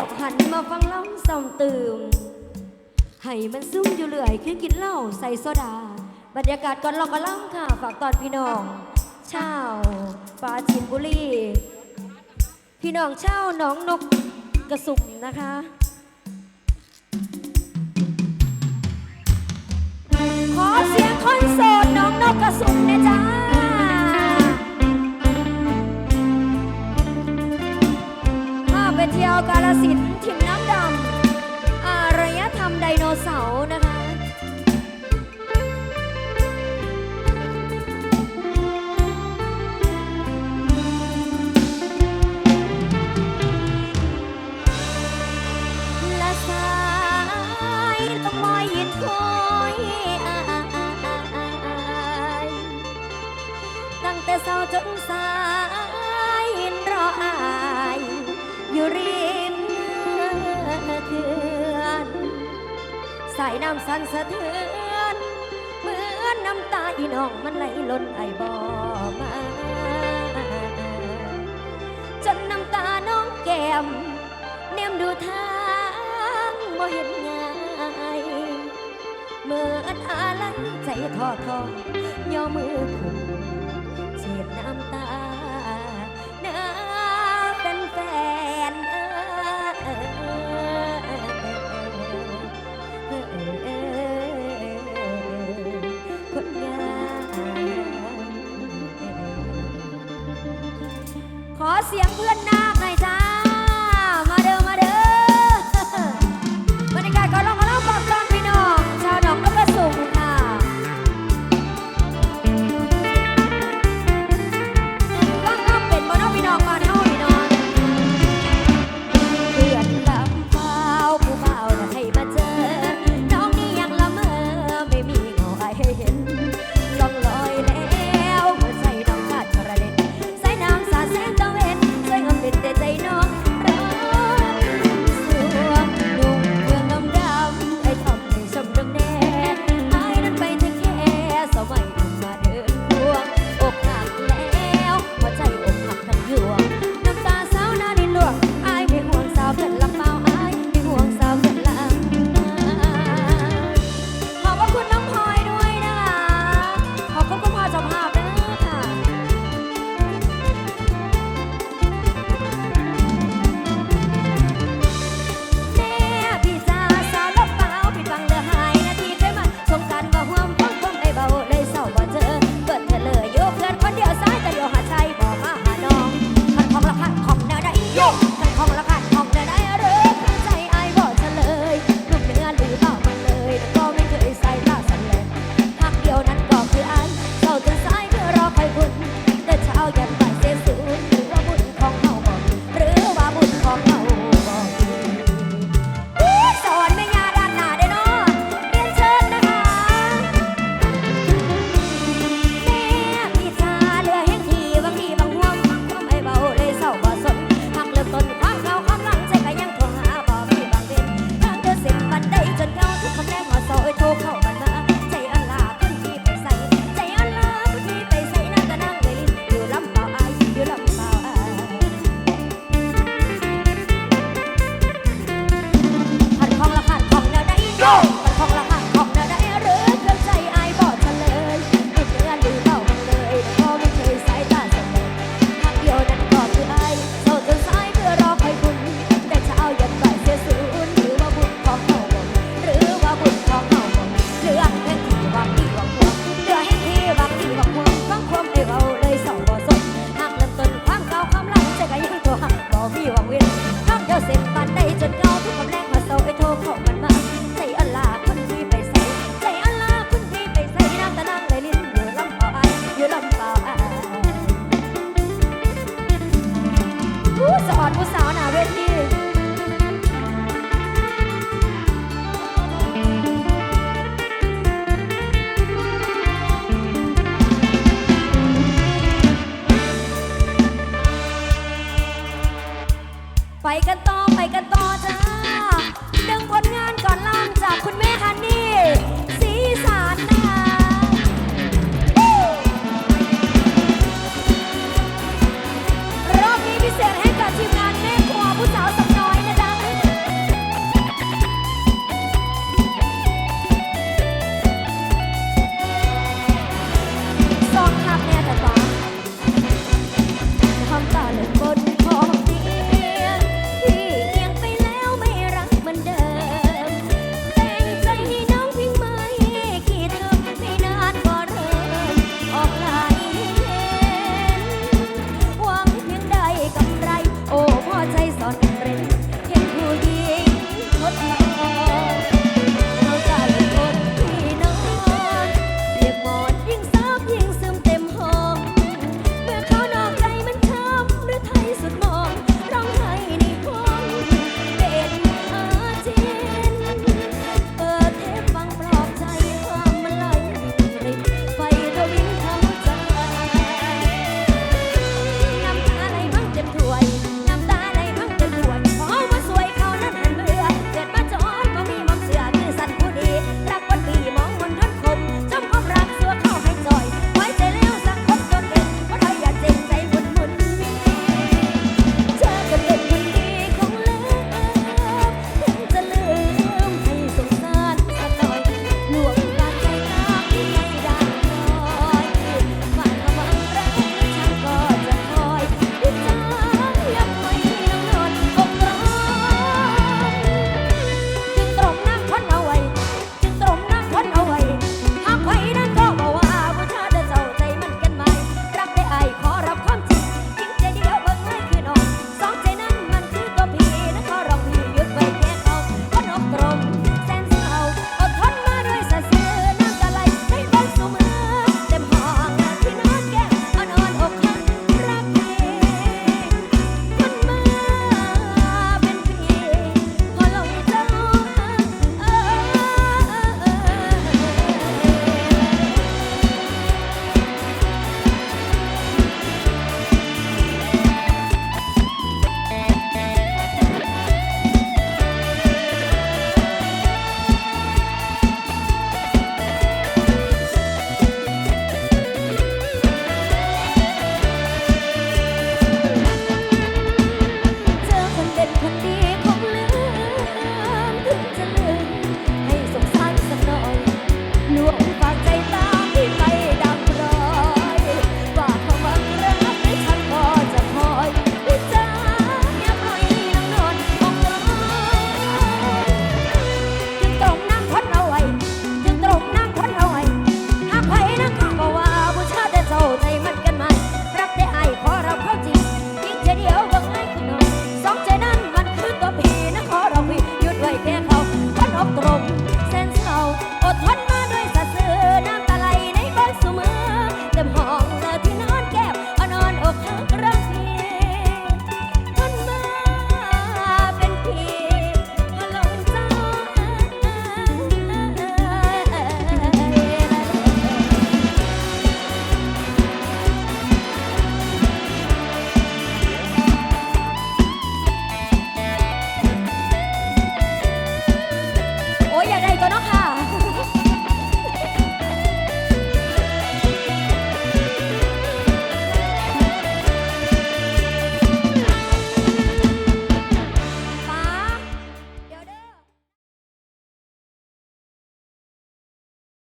ล้วหันมาฟังล่ำส่องตื่มให้มันซุ่มอยู่เลอยคือกินเหล้าใส่โซดา บรรยากาศก่อนลองก็ล้อำค่ะ ฝากตอนพี่น้องเช่าปราชิมบุรีพี่น้องเช่าน้องนกกระสุมนะคะขอเสียงคอนโซลน้องนกกระสุนนะจ๊ะ ลสินถิ่นน้ำดำ อารยธรรมไดโนเสาร์นะคะตั้งแต่เศร้าจนสายายน้ำสั่นสะเทือนเหมือนน้ำตาอีน้องมันไหลล้นไอบ่อมา จนน้ำตาน้องแก้มเนียมดูทางบ่เห็นงายเมื่ออาลัยใจท้อทอยย่อมือคุม เสียงเพื่อนหน้า ไปกันต่อไปกันต่อจ้า